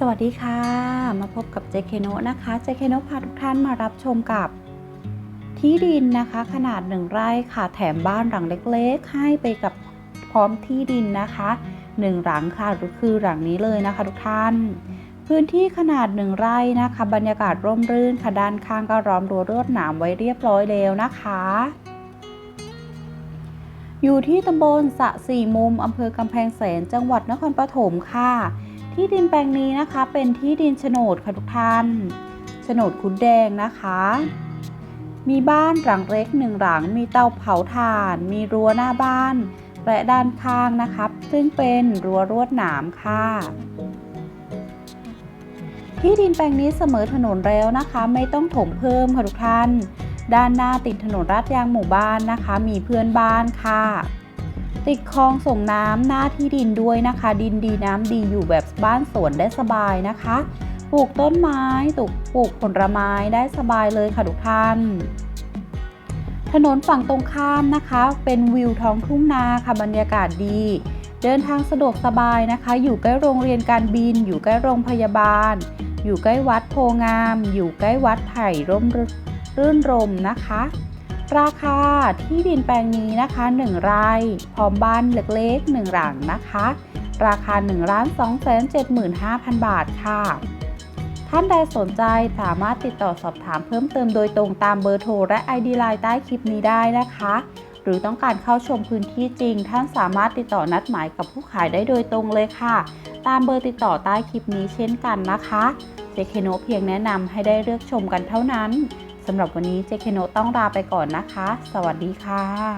สวัสดีค่ะ มาพบกับเจเคโนนะคะเจเคโนพาทุกท่านมารับชมกับ ที่ดินนะคะ ขนาดหนึ่งไร่ค่ะ แถมบ้านหลังเล็กๆ ให้ไปกับพร้อมที่ดินนะคะหนึ่งหลังค่ะหรือคือหลังนี้เลยนะคะ ทุกท่าน พื้นที่ขนาดหนึ่งไร่นะคะ บรรยากาศร่มรื่นค่ะด้านข้างก็ล้อมรั้วรวดหนามไว้เรียบร้อยแล้วนะคะอยู่ที่ตำบลสะสี่มุมอำเภอกำแพงแสนจังหวัดนครปฐมค่ะ ที่ดินแปลงนี้นะคะเป็นที่ดินโฉนดค่ะทุกท่านโฉนดคุดแดงนะคะ มีบ้านหลังเล็กหนึ่งหลัง มีเตาเผาถ่าน มีรั้วหน้าบ้าน และด้านข้างนะคะซึ่งเป็นรั้วรวดหนามค่ะ ที่ดินแปลงนี้เสมอถนนแล้วนะคะ ไม่ต้องถมเพิ่มค่ะทุกท่าน ด้านหน้าติดถนนลาดยางหมู่บ้านนะคะ มีเพื่อนบ้านค่ะ ติดคลองส่งน้ำหน้าที่ดินด้วยนะคะ ดินดีน้ำดีอยู่แบบบ้านสวนได้สบายนะคะ ปลูกต้นไม้ปลูกปลูกผลไม้ได้สบายเลยค่ะทุกท่าน ถนนฝั่งตรงข้ามนะคะ เป็นวิวท้องทุ่งนาค่ะบรรยากาศดี เดินทางสะดวกสบายนะคะ อยู่ใกล้โรงเรียนการบิน อยู่ใกล้โรงพยาบาล อยู่ใกล้วัดโพงาม อยู่ใกล้วัดไผ่ร่มรื่นรมนะคะ ราคาที่ดินแปลงนี้นะคะ 1 ไร่พร้อมบ้านเล็กๆ 1 หลังนะคะ ราคา 1 2 7 5 0 0 0 บาทค่ะ ท่านใดสนใจสามารถติดต่อสอบถามเพิ่มเติมโดยตรงตามเบอร์โทรและ ID ไลน์ใต้คลิปนี้ได้นะคะ หรือต้องการเข้าชมพื้นที่จริง ท่านสามารถติดต่อนัดหมายกับผู้ขายได้โดยตรงเลยค่ะ ตามเบอร์ติดต่อใต้คลิปนี้เช่นกันนะคะ เจเคโนเพียงแนะนำให้ได้เลือกชมกันเท่านั้นสำหรับวันนี้เจเคโนต้องลาไปก่อนนะคะ สวัสดีค่ะ